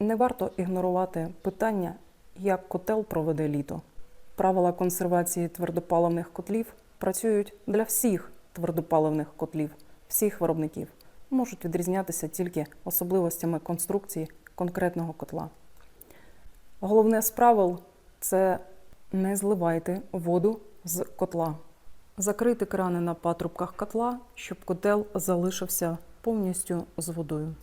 Не варто ігнорувати питання, як котел проведе літо. Правила консервації твердопаливних котлів працюють для всіх твердопаливних котлів, всіх виробників. Можуть відрізнятися тільки особливостями конструкції конкретного котла. Головне з правил це не зливайте воду з котла. Закрити крани на патрубках котла, щоб котел залишився повністю з водою.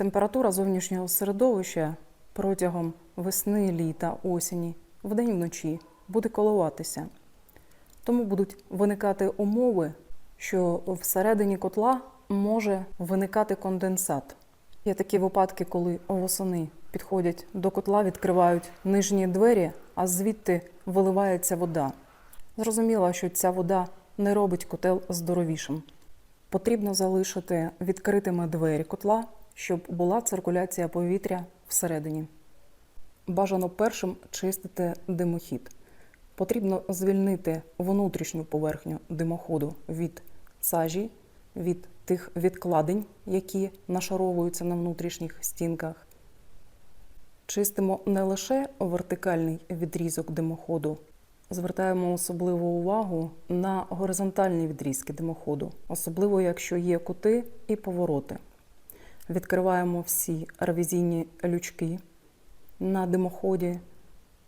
Температура зовнішнього середовища протягом весни, літа, осені, вдень вночі буде коливатися. Тому будуть виникати умови, що всередині котла може виникати конденсат. Є такі випадки, коли восени підходять до котла, відкривають нижні двері, а звідти виливається вода. Зрозуміло, що ця вода не робить котел здоровішим. Потрібно залишити відкритими двері котла, щоб була циркуляція повітря всередині. Бажано першим чистити димохід. Потрібно звільнити внутрішню поверхню димоходу від сажі, від тих відкладень, які нашаровуються на внутрішніх стінках. Чистимо не лише вертикальний відрізок димоходу, звертаємо особливу увагу на горизонтальні відрізки димоходу, особливо якщо є кути і повороти. Відкриваємо всі ревізійні лючки на димоході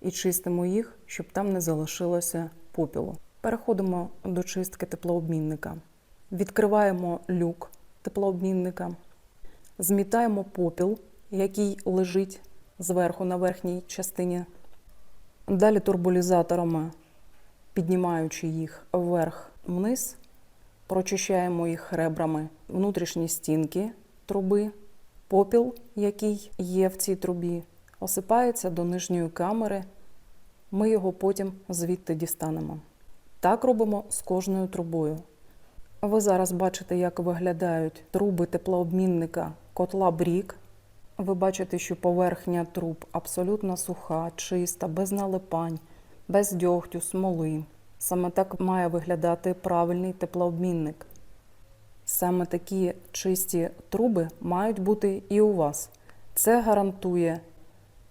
і чистимо їх, щоб там не залишилося попілу. Переходимо до чистки теплообмінника. Відкриваємо люк теплообмінника, змітаємо попіл, який лежить зверху на верхній частині. Далі турбулізаторами, піднімаючи їх вверх-вниз, прочищаємо їх ребрами внутрішні стінки труби, попіл, який є в цій трубі, осипається до нижньої камери. Ми його потім звідти дістанемо. Так робимо з кожною трубою. Ви зараз бачите, як виглядають труби теплообмінника котла Брік. Ви бачите, що поверхня труб абсолютно суха, чиста, без налипань, без дьогтю, смоли. Саме так має виглядати правильний теплообмінник. Саме такі чисті труби мають бути і у вас. Це гарантує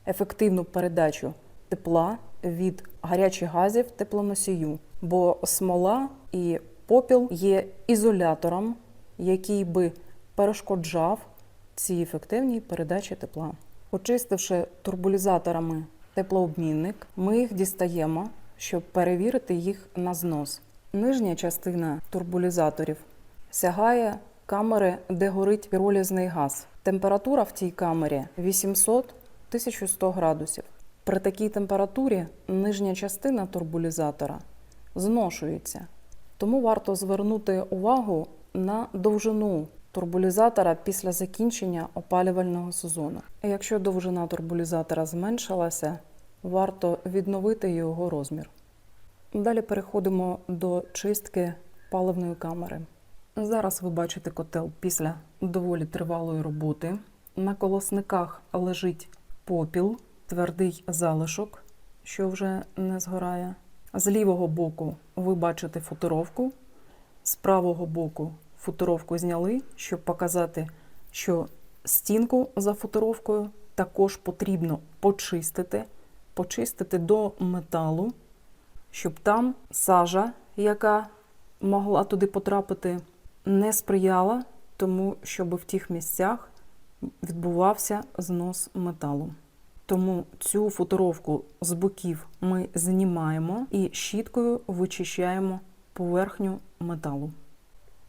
ефективну передачу тепла від гарячих газів теплоносію, бо смола і попіл є ізолятором, який би перешкоджав цій ефективній передачі тепла. Очистивши турбулізаторами теплообмінник, ми їх дістаємо, щоб перевірити їх на знос. Нижня частина турбулізаторів сягає камери, де горить піролізний газ. Температура в цій камері 800-1100 градусів. При такій температурі нижня частина турбулізатора зношується. Тому варто звернути увагу на довжину турбулізатора після закінчення опалювального сезону. Якщо довжина турбулізатора зменшилася, варто відновити його розмір. Далі переходимо до чистки паливної камери. Зараз ви бачите котел після доволі тривалої роботи. На колосниках лежить попіл, твердий залишок, що вже не згорає. З лівого боку ви бачите футуровку, з правого боку футуровку зняли, щоб показати, що стінку за футуровкою також потрібно почистити, почистити до металу, щоб там сажа, яка могла туди потрапити, не сприяла тому, щоб в тих місцях відбувався знос металу. Тому цю футуровку з боків ми знімаємо і щіткою вичищаємо поверхню металу.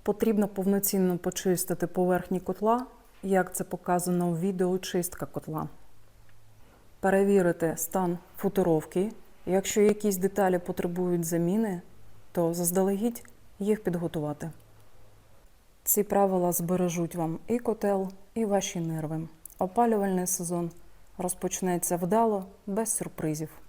Потрібно повноцінно почистити поверхні котла, як це показано в відео чистка котла. Перевірити стан футуровки. Якщо якісь деталі потребують заміни, то заздалегідь їх підготувати. Ці правила збережуть вам і котел, і ваші нерви. Опалювальний сезон розпочнеться вдало, без сюрпризів.